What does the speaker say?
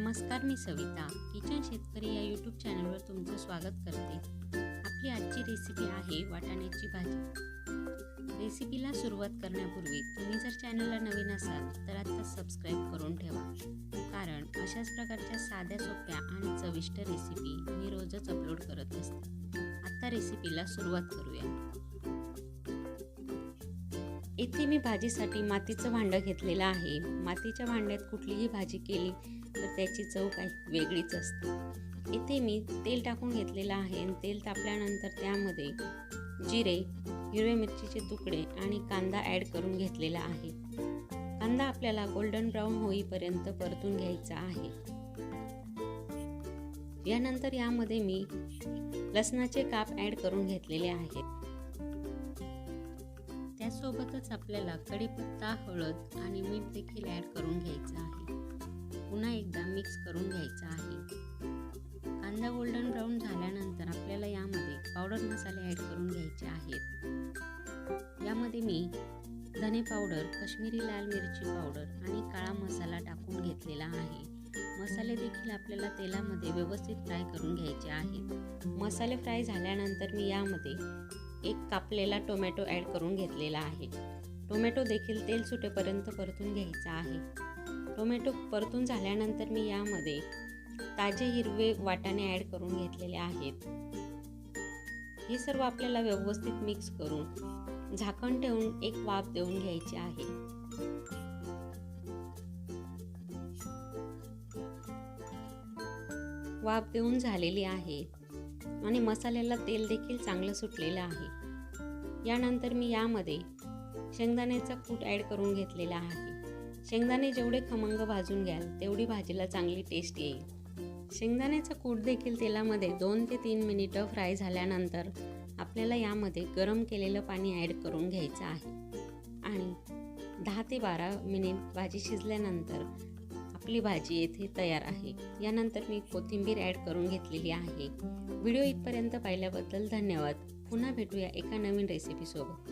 नमस्कार मी सविता. किचन शेतकरी या यूट्यूब चॅनलवर तुमचं स्वागत करते. आपली आजची रेसिपी आहे वाटाण्याची भाजी. रेसिपीला सुरुवात करण्यापूर्वी तुम्ही जर चॅनलला नवीन असाल तर आता सबस्क्राईब करून ठेवा. कारण अशाच प्रकारच्या साध्या सोप्या आणि चविष्ट रेसिपी मी रोजच अपलोड करत असते. आता रेसिपीला सुरुवात करूया. इथे मी भाजीसाठी मातीचं भांडं घेतलेलं आहे. मातीच्या भांड्यात कुठलीही भाजी केली तर त्याची चव काही वेगळीच असते. इथे मी तेल टाकून घेतलेलं आहे आणि तेल तापल्यानंतर त्यामध्ये जिरे हिरव्या मिरचीचे तुकडे आणि कांदा ॲड करून घेतलेला आहे. कांदा आपल्याला गोल्डन ब्राऊन होईपर्यंत परतून घ्यायचा आहे. यानंतर यामध्ये मी लसणाचे काप ॲड करून घेतलेले आहेत त्यासोबतच आपल्याला कढीपत्ता हळद आणि मीठ देखील ॲड करून घ्यायचं आहे. पुन्हा एकदा मिक्स करून घ्यायचा आहे. कांदा गोल्डन ब्राऊन झाल्यानंतर आपल्याला यामध्ये पावडर मसाले ॲड करून घ्यायचे आहेत. यामध्ये मी धने पावडर कश्मीरी लाल मिरची पावडर आणि काळा मसाला टाकून घेतलेला आहे. मसाले देखील आपल्याला तेलामध्ये व्यवस्थित फ्राय करून घ्यायचे आहेत. मसाले फ्राय झाल्यानंतर मी यामध्ये एक कापलेला टोमॅटो ॲड करून घेतलेला आहे. टोमॅटो देखील तेल सुटेपर्यंत परतून घ्यायचा आहे. टोमॅटो परतून झाल्यानंतर मी यामध्ये ताजे हिरवे वाटाणे ॲड करून घेतलेले आहेत. हे सर्व आपल्याला व्यवस्थित मिक्स करून झाकण ठेवून एक वाफ देऊन घ्यायची आहे. वाफ देऊन झालेली आहे. आणि मसाल्याला तेल देखील चांगलं सुटलेलं आहे. यानंतर मी यामध्ये शेंगदाण्याचा कूट ॲड करून घेतलेला आहे. शेंगदाणे जेवढे खमंग भाजून घ्याल तेवढी भाजीला चांगली टेस्ट येईल. शेंगदाण्याचा कूट देखील तेलामध्ये दोन ते तीन मिनिटं फ्राय झाल्यानंतर आपल्याला यामध्ये गरम केलेलं पाणी ॲड करून घ्यायचं आहे. आणि दहा ते बारा मिनिट भाजी शिजल्यानंतर आपली भाजी येथे तयार आहे. यानंतर मी कोथिंबीर ॲड करून घेतलेली आहे. व्हिडिओ इथपर्यंत पाहिल्याबद्दल धन्यवाद. पुन्हा भेटूया एका नवीन रेसिपीसोबत